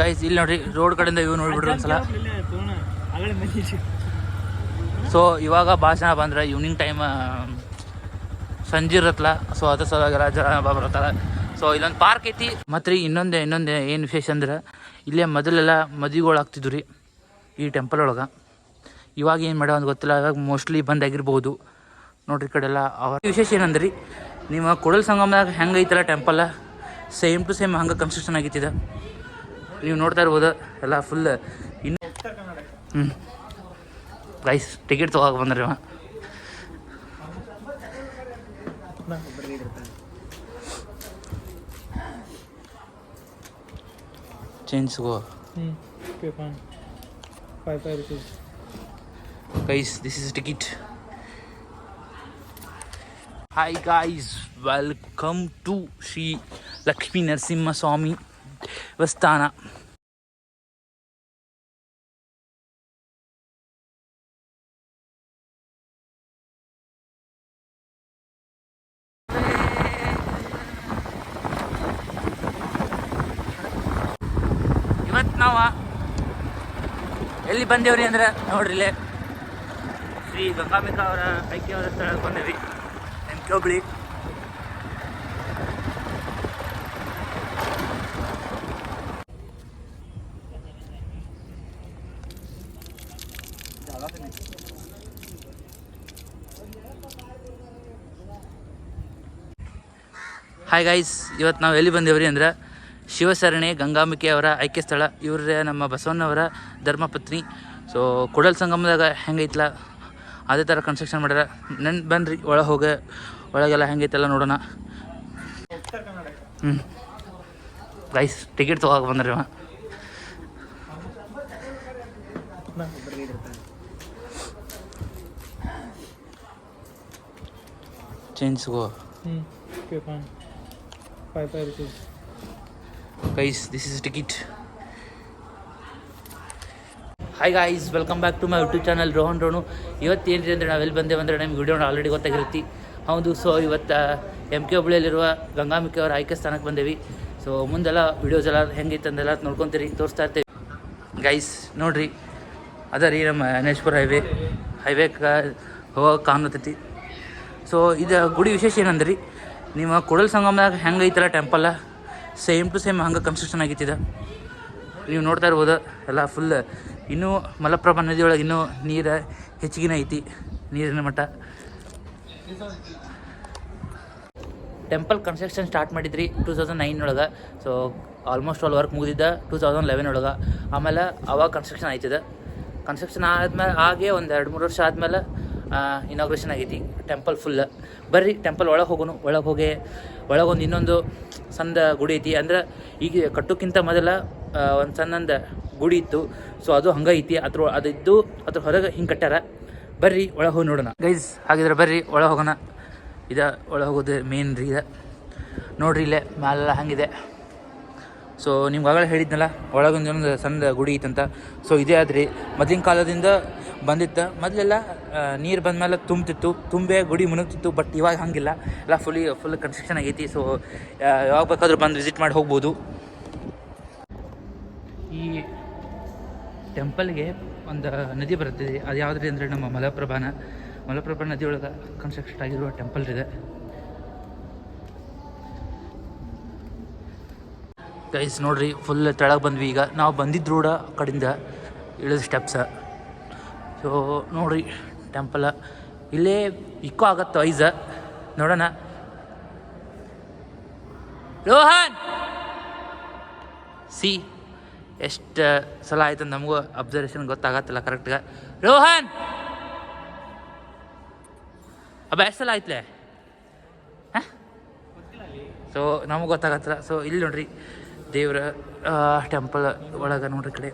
Guys ಇಲ್ಲಿ ನೋಡ್ರಿ road ಕಡೆಯಿಂದ ಇವ್ ನೋಡ್ಬಿಡ್ರಿ ಒಂದ್ಸಲ. ಸೊ ಇವಾಗ ಭಾಷಣ ಬಂದ್ರೆ ಈವ್ನಿಂಗ್ ಟೈಮ್ ಸಂಜೆ ಇರತ್ತಲ್ಲ ಸೊ ಅದ್ರ ಸಲುವಾಗಿ ರಾಜ ಬರ್ತಾರೆ. ಸೊ ಇಲ್ಲೊಂದು ಪಾರ್ಕ್ ಐತಿ. ಮತ್ತೆ ರೀ ಇನ್ನೊಂದು ಇನ್ನೊಂದು ಏನು ವಿಶೇಷ ಅಂದ್ರೆ, ಇಲ್ಲೇ ಮೊದಲೆಲ್ಲ ಮದುವೆಗಳು ಆಗ್ತಿದ್ವು ರೀ, ಈ ಟೆಂಪಲ್ ಒಳಗೆ. ಇವಾಗ ಏನು ಮಾಡ್ಯಾವ ಅಂತ ಗೊತ್ತಿಲ್ಲ, ಇವಾಗ ಮೋಸ್ಟ್ಲಿ ಬಂದಾಗಿರ್ಬೋದು ನೋಡ್ರಿ ಕಡೆ ಎಲ್ಲ ಅವ ವಿಶೇಷ ಏನಂದ್ರೆ ನಿಮ್ಮ ಕೊಡಲ್ ಸಂಗಮದಾಗ ಹೆಂಗೆ ಐತಲ್ಲ ಟೆಂಪಲ್ ಸೇಮ್ ಟು ಸೇಮ್ ಹಂಗೆ ಕನ್ಸ್ಟ್ರಕ್ಷನ್ ಆಗೈತಿದೆ ನೀವು ನೋಡ್ತಾ ಇರ್ಬೋದು ಎಲ್ಲ ಫುಲ್ ಇನ್ನು ಹ್ಞೂ ಗೈಸ್ ಟಿಕೆಟ್ ತೊಗೊಳಕ್ಕೆ ಬಂದ್ರಿ ಅವ ಚೇಂಜ್ ಗೋ Okay, fine. Five five rupees. guys this is ticket hi guys welcome to Shri Lakshmi Narasimha Swami ದೇವಸ್ಥಾನ ಇವತ್ತು ನಾವು ಎಲ್ಲಿ ಬಂದೇವ್ರಿ ಅಂದ್ರೆ ನೋಡ್ರಿ ಇಲ್ಲೇ ಶ್ರೀ ಗಂಗಾಂಬಿಕಾ ಅವರ ಐಕ್ಯವಾದ ಸ್ಥಳಕ್ಕೆ ಬಂದೇವಿ ಎಂ ಹಾಯ್ ಗೈಸ್ ಇವತ್ತು ನಾವು ಎಲ್ಲಿ ಬಂದೇವ್ರಿ ಅಂದ್ರೆ ಶಿವಸರಣಿ ಗಂಗಾಂಬಿಕೆ ಅವರ ಐಕ್ಯ ಸ್ಥಳ. ಇವ್ರೇ ನಮ್ಮ ಬಸವಣ್ಣವರ ಧರ್ಮಪತ್ನಿ. ಸೊ ಕೊಡಲ್ ಸಂಗಮದಾಗ ಹೆಂಗೈತ್ಲ? ಅದೇ ಥರ ಕನ್ಸ್ಟ್ರಕ್ಷನ್ ಮಾಡ್ಯಾರ. ನೆನ್ ಬನ್ರಿ, ಒಳಗೆ ಹೋಗ. ಒಳಗೆಲ್ಲ ಹೆಂಗೈತಲ್ಲ ನೋಡೋಣ. ಹ್ಞೂ ಗೈಸ್ ಟಿಕೆಟ್ ತೊಗೊಳಕ್ಕೆ ಬಂದ್ರಿ ಅವ. Change go five five rupees. Guys this is ticket hi guys welcome back to my YouTube channel Rohan Ronu ಇವತ್ತು ಏನು ಅಂದರೆ ನಾವು ಎಲ್ಲಿ ಬಂದೇವೆ ಅಂದರೆ ನಿಮ್ಗೆ ವಿಡಿಯೋ ಆಲ್ರೆಡಿ ಗೊತ್ತಾಗಿರುತ್ತೆ. ಹೌದು ಸೊ ಇವತ್ತು ಎಂ ಕೆ ಹುಬ್ಳಿಯಲ್ಲಿರುವ ಗಂಗಾಂಬಿಕೆ ಅವರ ಆಯ್ಕೆ ಸ್ಥಾನಕ್ಕೆ ಬಂದೇವಿ. ಸೊ ಮುಂದೆಲ್ಲ ವಿಡಿಯೋಸ್ ಎಲ್ಲ ಹೆಂಗೈತೆ ಅಂದೆಲ್ಲ ನೋಡ್ಕೊತೀರಿ, ತೋರಿಸ್ತಾ ಇರ್ತೀವಿ. ಗೈಸ್ ನೋಡ್ರಿ, ಅದ ರೀ ನಮ್ಮ ಅನೇಶ್ಪುರ ಹೈವೇ ಹೈವೇಗೆ ಹೋಗೋಕೆ ಕಾಣತೈತಿ. ಸೊ ಇದು ಗುಡಿ ವಿಶೇಷ ಏನಂದ್ರಿ? ನಿಮ್ಮ ಕೊಡಲ್ ಸಂಗಮದಾಗ ಹೆಂಗೆ ಐತಲ್ಲ ಟೆಂಪಲ್ ಸೇಮ್ ಟು ಸೇಮ್ ಹಂಗೆ ಕನ್ಸ್ಟ್ರಕ್ಷನ್ ಆಗಿತ್ತಿದೆ ನೀವು ನೋಡ್ತಾ ಇರ್ಬೋದು, ಎಲ್ಲ ಫುಲ್ ಇನ್ನೂ ಮಲಪ್ರಭಾ ನದಿಯೊಳಗೆ ಇನ್ನೂ ನೀರು ಹೆಚ್ಚಿಗಿನ ಐತಿ, ನೀರಿನ ಮಟ್ಟ ಟೆಂಪಲ್ ಕನ್ಸ್ಟ್ರಕ್ಷನ್ ಸ್ಟಾರ್ಟ್ ಮಾಡಿದ್ರಿ ಟೂ ತೌಸಂಡ್ ನೈನ್ ಒಳಗೆ. ಸೊ ಆಲ್ಮೋಸ್ಟ್ ಆಲ್ ವರ್ಕ್ ಮುಗಿದಿದ್ದ ಟೂ ತೌಸಂಡ್ ಲೆವೆನ್ ಒಳಗೆ. ಆಮೇಲೆ ಅವಾಗ ಕನ್ಸ್ಟ್ರಕ್ಷನ್ ಆಯ್ತಿದೆ. ಕನ್ಸ್ಟ್ರಕ್ಷನ್ ಆದ್ಮೇಲೆ ಹಾಗೆ ಒಂದು ಎರಡು ಮೂರು ವರ್ಷ ಆದಮೇಲೆ ಇನಾಗ್ರೇಷನ್ ಆಗೈತಿ. ಟೆಂಪಲ್ ಫುಲ್ ಬರ್ರಿ ಟೆಂಪಲ್ ಒಳಗೆ ಹೋಗೋನು. ಒಳಗೆ ಹೋಗಿ ಒಳಗೊಂದು ಇನ್ನೊಂದು ಸಣ್ಣ ಗುಡಿ ಐತಿ. ಅಂದ್ರೆ ಈಗ ಕಟ್ಟೋಕ್ಕಿಂತ ಮೊದಲ ಒಂದು ಸಣ್ಣಂದ ಗುಡಿ ಇತ್ತು. ಸೊ ಅದು ಹಂಗೆ ಐತಿ. ಅದ್ರ ಅದಿದ್ದು ಅದ್ರ ಹೊರಗೆ ಹಿಂಗೆ ಕಟ್ಟಾರ ಬರ್ರಿ, ಒಳಗೆ ಹೋಗಿ ನೋಡೋಣ. ಗೈಸ್ ಹಾಗಿದ್ರೆ ಬರ್ರಿ, ಒಳಗೆ ಹೋಗೋಣ. ಇದ ಒಳಗೆ ಹೋಗೋದು ಮೇನ್ ರೀ ಇದು. ನೋಡ್ರಿ ಇಲ್ಲೇ, ಮ್ಯಾಲೆಲ್ಲ ಹಂಗಿದೆ. ಸೊ ನಿಮ್ಗೆ ಆಗಲೇ ಹೇಳಿದ್ನಲ್ಲ, ಒಳಗೊಂದು ಸಣ್ಣ ಗುಡಿ ಐತಂತ. ಸೊ ಇದೇ ಆದ್ರಿ. ಮೊದಲಿನ ಕಾಲದಿಂದ ಬಂದಿತ್ತು. ಮೊದಲೆಲ್ಲ ನೀರು ಬಂದಮೇಲೆ ತುಂಬ್ತಿತ್ತು. ತುಂಬೆ ಗುಡಿ ಮುಣಗ್ತಿತ್ತು ಬಟ್ ಇವಾಗ ಹಂಗಿಲ್ಲ. ಎಲ್ಲ ಫುಲಿ ಫುಲ್ ಕನ್ಸ್ಟ್ರಕ್ಷನ್ ಆಗೈತಿ ಸೊ ಯಾವಾಗ ಬೇಕಾದರೂ ಬಂದು ವಿಸಿಟ್ ಮಾಡಿ ಹೋಗ್ಬೋದು. ಈ ಟೆಂಪಲ್ಗೆ ಒಂದು ನದಿ ಬರ್ತದೆ ಅದು ಯಾವುದ್ರಿ ಅಂದರೆ ನಮ್ಮ ಮಲಪ್ರಭಾನ. ಮಲಪ್ರಭಾ ನದಿ ಒಳಗೆ ಕನ್ಸ್ಟ್ರಕ್ಷನ್ ಆಗಿರುವ ಟೆಂಪಲ್ ಇದೆ. ಗೈಸ್ ನೋಡ್ರಿ ಫುಲ್ ತೆಳಗೆ ಬಂದ್ವಿ ಈಗ. ನಾವು ಬಂದಿದ್ದು ರೋಡ ಕಡಿಂದ ಇಳಿದ ಸ್ಟೆಪ್ಸ ಸೊ ನೋಡ್ರಿ ಟೆಂಪಲ ಇಲ್ಲೇ ಇಕ್ಕೋ ಆಗತ್ತೆ ಐಸ ನೋಡೋಣ. ರೋಹನ್! ಸಿ, ಎಷ್ಟು ಸಲ ಆಯ್ತು ನಮಗೂ ಅಬ್ಸರ್ವೇಷನ್ ಗೊತ್ತಾಗತ್ತಲ್ಲ ಕರೆಕ್ಟ್ಗೆ ರೋಹನ್! ಅಬ್ಬ, ಎಷ್ಟು ಸಲ ಆಯ್ತಲೇ? ಸೊ ನಮಗೆ ಗೊತ್ತಾಗತ್ತಲ್ಲ. ಸೊ ಇಲ್ಲಿ ನೋಡ್ರಿ, ದೇವ್ರ ಟೆಂಪಲ್ ಒಳಗೆ ನೋಡ್ರಿ ಕಡೆ.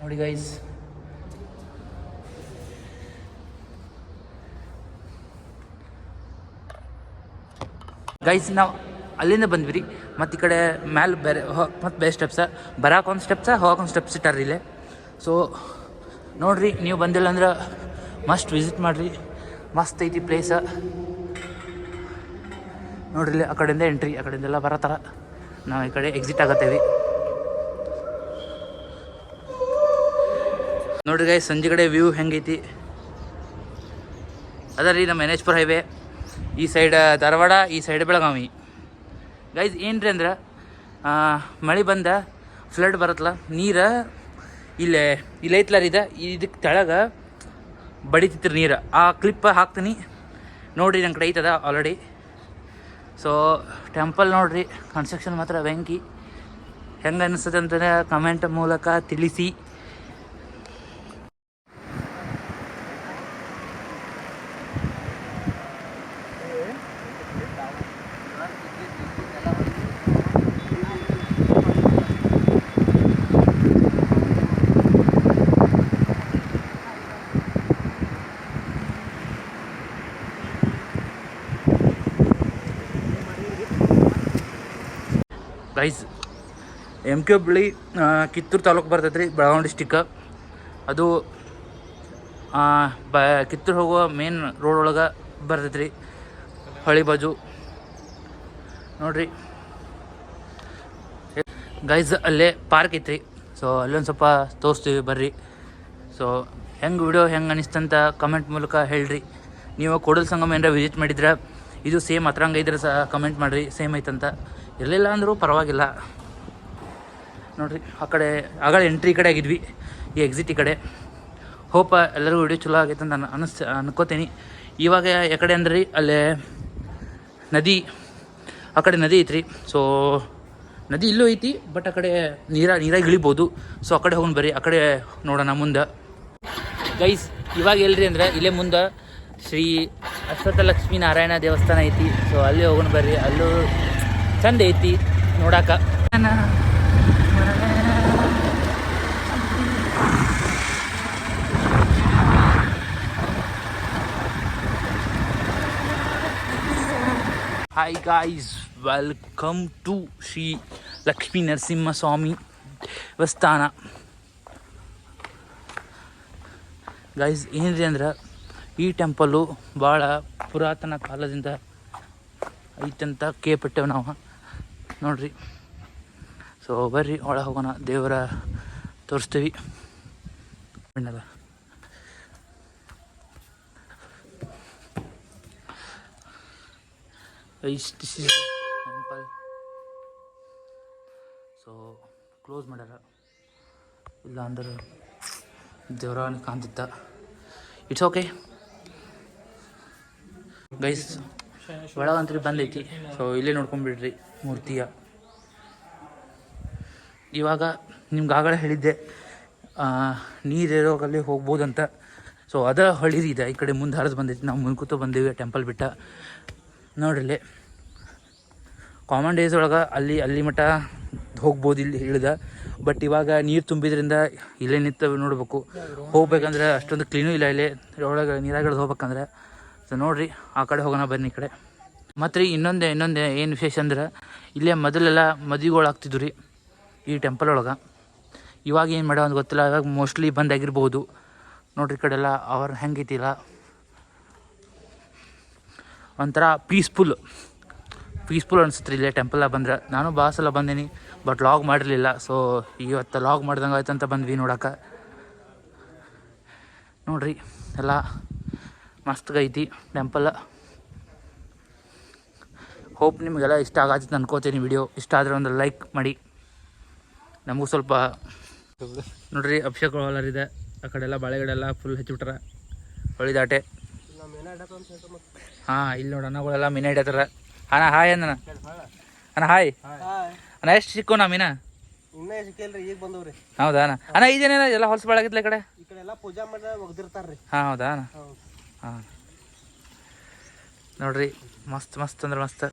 ನೋಡಿ ಗೈಸ್ ಗೈಸ್ ನಾವು ಅಲ್ಲಿಂದ ಬಂದ್ವಿ ಮತ್ತು ಈ ಕಡೆ ಮ್ಯಾಲೆ ಬೇರೆ ಮತ್ತು ಬೇರೆ ಸ್ಟೆಪ್ಸ ಬರಾಕೊಂದು ಸ್ಟೆಪ್ಸ ಹೋಗೊಂದು ಸ್ಟೆಪ್ಸ್ ಇಟ್ಟಾರ್ರಿ ಇಲ್ಲೇ. ಸೊ ನೋಡ್ರಿ, ನೀವು ಬಂದಿಲ್ಲ ಅಂದ್ರೆ ಮಸ್ಟ್ ವಿಸಿಟ್ ಮಾಡಿರಿ. ಮಸ್ತ್ ಐತಿ ಪ್ಲೇಸ ನೋಡ್ರಿ ಆ ಕಡೆಯಿಂದ ಎಂಟ್ರಿ ಆ ಕಡೆಯಿಂದೆಲ್ಲ ಥರ ನಾವು ಈ ಕಡೆ ಎಕ್ಸಿಟ್ ಆಗತ್ತೇವಿ. ನೋಡ್ರಿ ಗೈ ಸಂಜೆಗಡೆ ವ್ಯೂ ಹೆಂಗೈತಿ? ಅದ ರೀ ನಮ್ಮ ಎನ್ ಎಚ್ ಪುರ ಹೈವೇ ಈ ಸೈಡ್ ಧಾರವಾಡ, ಈ ಸೈಡ್ ಬೆಳಗಾವಿ. ಗೈಸ್ ಏನು ರೀ ಅಂದ್ರೆ ಮಳೆ ಬಂದ ಫ್ಲಡ್ ಬರತ್ತಲ್ಲ ನೀರು ಇಲ್ಲೇ, ಇಲ್ಲ ಐತ್ಲ ರೀ ಇದ. ಇದಕ್ಕೆ ತೆಳಗ ಬಡಿತಿತ್ತು ನೀರು. ಆ ಕ್ಲಿಪ್ ಹಾಕ್ತೀನಿ. ನೋಡ್ರಿ ನನ್ನ ಕಡೆ ಐತದ ಆಲ್ರೆಡಿ ಸೊ ಟೆಂಪಲ್ ನೋಡ್ರಿ ಕನ್ಸ್ಟ್ರಕ್ಷನ್ ಮಾತ್ರ ಬೆಂಕಿ. ಹೆಂಗೆ ಅನಿಸ್ತದೆ ಅಂತಂದರೆ ಕಮೆಂಟ್ ಮೂಲಕ ತಿಳಿಸಿ guys M K Hubli Kittur taluk ಬರ್ತೈತೆ ರೀ, ಬೆಳಗಾವಿ ಡಿಸ್ಟಿಕ್ ಅದು ಬ, ಕಿತ್ತೂರು ಹೋಗುವ ಮೇನ್ ರೋಡ್ ಒಳಗೆ ಬರ್ತೈತೆ ರೀ, ಹೊಳಿ ಬಾಜು. ನೋಡ್ರಿ. ಗೈಸ್ ಅಲ್ಲೇ ಪಾರ್ಕ್ ಐತ್ರಿ. ಸೊ ಅಲ್ಲೊಂದು ಸ್ವಲ್ಪ ತೋರಿಸ್ತೀವಿ ಬರ್ರಿ. ಸೊ ಹೆಂಗೆ ವಿಡಿಯೋ ಹೆಂಗೆ ಅನಿಸ್ತಂತ ಕಮೆಂಟ್ ಮೂಲಕ ಹೇಳ್ರಿ. ನೀವು ಕೂಡಲ ಸಂಗಮ ಏನಾರ ವಿಸಿಟ್ ಮಾಡಿದ್ರೆ, ಇದು ಸೇಮ್ ಹತ್ರಂಗ ಇದ್ರೆ ಸಹ ಕಮೆಂಟ್ ಮಾಡಿರಿ ಸೇಮ್ ಐತಂತ. ಇರಲಿಲ್ಲ ಅಂದರೂ ಪರವಾಗಿಲ್ಲ. ನೋಡ್ರಿ, ಆ ಕಡೆ ಆಗಳ ಎಂಟ್ರಿ ಕಡೆ ಆಗಿದ್ವಿ, ಈ ಎಕ್ಸಿಟ್ ಈ ಕಡೆ. ಹೋಪ ಎಲ್ಲರಿಗೂ ವಿಡಿಯೋ ಚಲೋ ಆಗೈತೆ ಅಂತ ನಾನು ಅನಿಸ್ ಅನ್ಕೋತೀನಿ. ಇವಾಗ ಯಾಕಡೆ ಅಂದ್ರೆ ರೀ, ಅಲ್ಲೇ ನದಿ, ಆ ಕಡೆ ನದಿ ಐತ್ರಿ. ಸೊ ನದಿ ಇಲ್ಲೂ ಐತಿ ಬಟ್ ಆ ಕಡೆ ನೀರ, ನೀರಾಗಿ ಇಳಿಬೋದು. ಸೊ ಆ ಕಡೆ ಹೋಗಿ ಬರ್ರಿ, ಆ ಕಡೆ ನೋಡೋಣ ಮುಂದೆ. ಗೈಸ್ ಇವಾಗ ಎಲ್ರಿ ಅಂದ್ರೆ, ಇಲ್ಲೇ ಮುಂದೆ ಶ್ರೀ ಅಶ್ವಥ ಲಕ್ಷ್ಮೀ ನಾರಾಯಣ ದೇವಸ್ಥಾನ ಐತಿ. ಸೊ ಅಲ್ಲಿ ಹೋಗೋಣ ಬರ್ರಿ, ಅಲ್ಲೂ ಚಂದ ಐತಿ, ನೋಡಾಕ. Hi guys welcome to Shri Lakshmi Narasimhaswamy ದೇವಸ್ಥಾನ ಗೈಸ್ ಏನ್ರಿ ಅಂದ್ರೆ, ಈ ಟೆಂಪಲ್ಲು ಭಾಳ ಪುರಾತನ ಕಾಲದಿಂದ ಐತಂತ ಕೇಳ್ಪಟ್ಟೆವು ನಾವು. ನೋಡ್ರಿ. ಸೊ ಬರ್ರಿ, ಒಳಗೆ ಹೋಗೋಣ. ದೇವರ ತೋರಿಸ್ತೀವಿ. Guys this is temple so close ಮಾಡ್ಯಾರ ಇಲ್ಲ ಅಂದ್ರೆ ದೇವ್ರ ಕಾಣ್ತಿತ್ತ ಇಟ್ಸ್ ಓಕೆ ಗೈಸ್ ಒಳಗಂತ್ರಿ ಬಂದೈತಿ ಸೊ ಇಲ್ಲೇ ನೋಡ್ಕೊಂಡ್ಬಿಡ್ರಿ ಮೂರ್ತಿಯ ಇವಾಗ ನಿಮ್ಗೆ ಆಗಲೇ ಹೇಳಿದ್ದೆ ನೀರಿರೋಗಲ್ಲಿ ಹೋಗ್ಬೋದಂತ. ಸೊ ಅದ ಹಳ್ಳಿದಿದೆ ಈ ಕಡೆ ಮುಂದೆ ಹರಿದು ಬಂದೈತಿ. ನಾವು ಮುನ್ಕೂತ ಬಂದೀವಿ ಟೆಂಪಲ್ ಬಿಟ್ಟ. ನೋಡ್ರಿ ಕಾಮನ್ ಡೇಸ್ ಒಳಗೆ ಅಲ್ಲಿ ಅಲ್ಲಿ ಮಟ್ಟ ಹೋಗ್ಬೋದು ಇಲ್ಲಿ ಇಳಿದ. ಬಟ್ ಇವಾಗ ನೀರು ತುಂಬಿದ್ರಿಂದ ಇಲ್ಲೇ ನಿಂತು ನೋಡ್ಬೇಕು. ಹೋಗ್ಬೇಕಂದ್ರೆ ಅಷ್ಟೊಂದು ಕ್ಲೀನೂ ಇಲ್ಲ ಇಲ್ಲಿ. ಒಳಗೆ ನೀರಾಗಿಳ್ದು ಹೋಗ್ಬೇಕಂದ್ರೆ. ಸೊ ನೋಡ್ರಿ, ಆ ಕಡೆ ಹೋಗೋಣ ಬನ್ನಿ ಈ ಕಡೆ. ಮತ್ತು ರೀ ಇನ್ನೊಂದೇ ಇನ್ನೊಂದೇ ಏನು ವಿಶೇಷ ಅಂದ್ರೆ, ಇಲ್ಲೇ ಮೊದಲೆಲ್ಲ ಮದುವೆಗಳು ಆಗ್ತಿದ್ವು ರೀ ಈ ಟೆಂಪಲ್ ಒಳಗೆ. ಇವಾಗ ಏನು ಮಾಡ್ಯಾವ ಅಂತ ಗೊತ್ತಿಲ್ಲ. ಇವಾಗ ಮೋಸ್ಟ್ಲಿ ಬಂದಾಗಿರ್ಬೋದು ನೋಡ್ರಿ ಈ ಕಡೆ ಎಲ್ಲ ಅವ್ರ ಹೆಂಗೈತಿಲ್ಲ ಒಂಥರ ಪೀಸ್ಫುಲ್ ಪೀಸ್ಫುಲ್ ಅನಿಸುತ್ತೆ ಇಲ್ಲೇ ಟೆಂಪಲ್ ಬಂದರೆ. ನಾನು ಭಾಳ ಸಲ ಬಂದೀನಿ ಬಟ್ ಲಾಗ್ ಮಾಡಿರಲಿಲ್ಲ. ಸೊ ಇವತ್ತು ಲಾಗ್ ಮಾಡ್ದಂಗೆ ಆಯ್ತು ಅಂತ ಬಂದ್ವಿ ನೋಡೋಕೆ. ನೋಡ್ರಿ, ಎಲ್ಲ ಮಸ್ತ್ಗೈತಿ ಟೆಂಪಲ್ ಹೋಪ್ ನಿಮಗೆಲ್ಲ ಇಷ್ಟ ಆಗತ್ತೆ ಅನ್ಕೋತೀನಿ ವಿಡಿಯೋ ಇಷ್ಟ ಆದರೆ ಒಂದು ಲೈಕ್ ಮಾಡಿ. ನಮಗೂ ಸ್ವಲ್ಪ ನೋಡ್ರಿ, ಅಭಿಷೇಕ ಇದೆ ಆ ಕಡೆ ಎಲ್ಲ ಬಾಳೆಗಡೆ ಎಲ್ಲ ಫುಲ್ ಹಚ್ಚಿಬಿಟ್ರೆ ಹೊಳಿ ದಾಟೆ. ಹಾಂ ಇಲ್ಲಿ ನೋಡಿ ಅಣ್ಣಗಳೆಲ್ಲ ಮೀನು ಹಿಡಿಯತ್ತಾರ. ಅಣ್ಣ ಹಾಯ್ ಅಂದಣ ಅಣ್ಣ ಹಾಯ್ ಅಣ್ಣ ಎಷ್ಟು ಸಿಕ್ಕೋಣ ಮೀನ? ಇನ್ನೇ ಸಿಕ್ಕಿಲ್ರಿ ಈಗ ಬಂದವ್ರಿ. ಹೌದಾ ಅಣ್ಣ? ಅಣ್ಣ ಇದೇನೇನ ಎಲ್ಲ ಹೊಲಸು ಬಾಳಾಗಿತ್ಲ ಈ ಕಡೆ? ಈ ಕಡೆ ಎಲ್ಲ ಪೂಜಾ ಮಾಡಿ ಒಗ್ದಿರ್ತಾರ್ರಿ. ಹಾಂ ಹೌದಾ ಅಣ್ಣ? ಹಾಂ. ನೋಡ್ರಿ ಮಸ್ತ್ ಮಸ್ತ್ ಅಂದ್ರೆ ಮಸ್ತ್.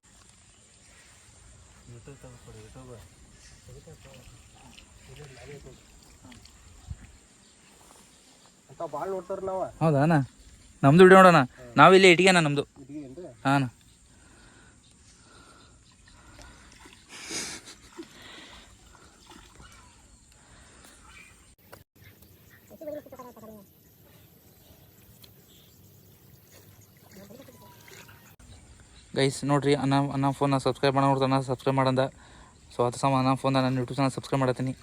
ಹೌದಾ ಅಣ್ಣ? ನಮ್ದು ವಿಡಿಯೋ ನೋಡೋಣ. ನಾವಿಲ್ಲಿ ಇಟ್ಗೆನ ನಮ್ಮದು ಹಾಂ ಗೈಸ್ ನೋಡ್ರಿ ಅನ್ನ ಅನ್ನ ಫೋನ್ನ ಸಬ್ಸ್ಕ್ರೈಬ್ ಮಾಡೋಣ ಸಬ್ಸ್ಕ್ರೈಬ್ ಮಾಡಂದ. ಸೊ ಅದು ಸಮ ಅನ್ನ ಫೋನ್ನ ನಾನು ಯೂಟ್ಯೂಬ್ ಚಾನಲ್ ಸಬ್ಸ್ಕ್ರೈಬ್ ಮಾಡತ್ತೀನಿ.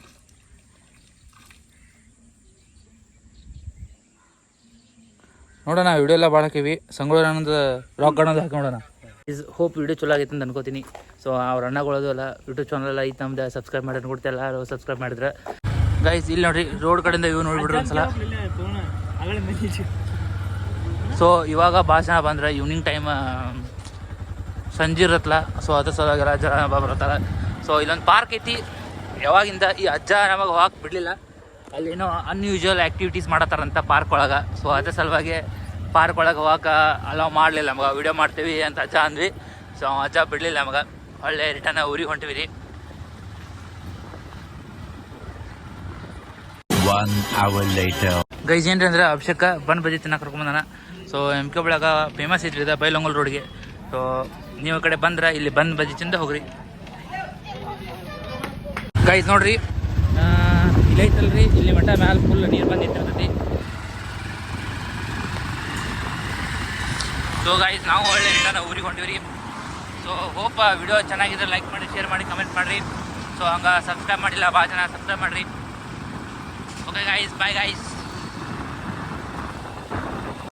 ನೋಡೋಣ ವಿಡಿಯೋ ಎಲ್ಲ ಭಾಳ ಹಾಕಿವಿ ಸಂಗೊಳ್ಳಿ ಅಣ್ಣದ ರಾಕ್ ಗಾರ್ಡನ್ ಹಾಕಿ ನೋಡೋಣ. ಇಸ್ ಹೋಪ್ ವಿಡಿಯೋ ಚಲೋ ಆಗೈತೆ ಅಂತ ಅನ್ಕೋತೀನಿ. ಸೊ ಅವ್ರ ಅಣ್ಣಗಳದು ಎಲ್ಲ ಯೂಟ್ಯೂಬ್ ಚಾನಲ್ ಎಲ್ಲ ಐತೆ ನಮ್ದು ಸಬ್ಸ್ಕ್ರೈಬ್ ಮಾಡಿ ನೋಡ್ತಾ ಎಲ್ಲರೂ ಸಬ್ಸ್ಕ್ರೈಬ್ ಮಾಡಿದ್ರೆ. ಗೈಸ್ ಇಲ್ಲಿ ನೋಡ್ರಿ ರೋಡ್ ಕಡೆಯಿಂದ ಇವು ನೋಡ್ಬಿಡ್ರಿ ಒಂದ್ಸಲ. ಸೊ ಇವಾಗ ಭಾಷಣ ಬಂದ್ರೆ ಈವ್ನಿಂಗ್ ಟೈಮ್ ಸಂಜೆ ಇರತ್ತಲ್ಲ ಸೊ ಅದ್ರ ಸಲುವಾಗಿ ಜನ ಬರತ್ತಲ್ಲ ಸೊ ಇಲ್ಲೊಂದು ಪಾರ್ಕ್ ಐತಿ. ಯಾವಾಗಿಂದ ಈ ಅಜ್ಜ ನಮಗೆ ಹೋಗಕ್ಕೆ ಬಿಡಲಿಲ್ಲ. ಅಲ್ಲೇನೋ ಅನ್ಯೂಶುವಲ್ ಆಕ್ಟಿವಿಟೀಸ್ ಮಾಡತ್ತಾರಂತ ಪಾರ್ಕ್ ಒಳಗೆ. ಸೊ ಅದ ಸಲುವಾಗಿ ಪಾರ್ಕ್ ಒಳಗೆ ಹೋಗಕ್ಕೆ ಅಲೋ ಮಾಡಲಿಲ್ಲ ನಮಗೆ. ವಿಡಿಯೋ ಮಾಡ್ತೀವಿ ಅಂತ ಅಜ್ಜ ಅಂದ್ವಿ. ಸೊ ಅಜ್ಜ ಬಿಡಲಿಲ್ಲ ನಮಗೆ. ಒಳ್ಳೆ ರಿಟರ್ನ್ ಊರಿಗೆ ಹೊಂಟಿವಿ ರೀ. ಗೈಜ್ hour later. ಗೈಸ್ ಏನ್ರಿ ಅಂದ್ರೆ ಅಭಿಷೇಕ ಬನ್ ಬಜಿ ತಿನ್ನಕ್ಕೆ ಕರ್ಕೊಂಬಂದಾನ. ಸೊ ಎಂ ಕೆ ಬಳಗ ಫೇಮಸ್ ಐತ್ರಿ ಇದು ಬೈಲೊಂಗಲ್ ರೋಡ್ಗೆ ಸೊ ನೀವು ಈ ಕಡೆ ಬಂದ್ರೆ ಇಲ್ಲಿ ಬಂದ್ ಬಜಿ ತಿಂದ ಹೋಗ್ರಿ. ಗೈಜ್ ನೋಡ್ರಿ. ಇಲ್ಲಿ ಐತಲ್ರಿ ಇಲ್ಲಿ ಮಟ್ಟ ಮ್ಯಾಲೆ ಫುಲ್ ನೀರು ಬಂದು ನಿಂತಿರ್ತೈತಿ ಸೊ ಗಾಯ್ಸ್ ನಾವು ಒಳ್ಳೆ ರಿಟರ್ನ್ ಊರಿಗೆ ಹೊಂಟಿವ್ರಿ. ಸೊ ಹೋಪ್ ವಿಡಿಯೋ ಚೆನ್ನಾಗಿದ್ರೆ ಲೈಕ್ ಮಾಡಿ ಶೇರ್ ಮಾಡಿ ಕಮೆಂಟ್ ಮಾಡಿರಿ. ಸೊ ಹಂಗೆ ಸಬ್ಸ್ಕ್ರೈಬ್ ಮಾಡಿಲ್ಲ ಭಾಳ ಜನ ಸಬ್ಸ್ಕ್ರೈಬ್ ಮಾಡಿರಿ. Okay guys bye guys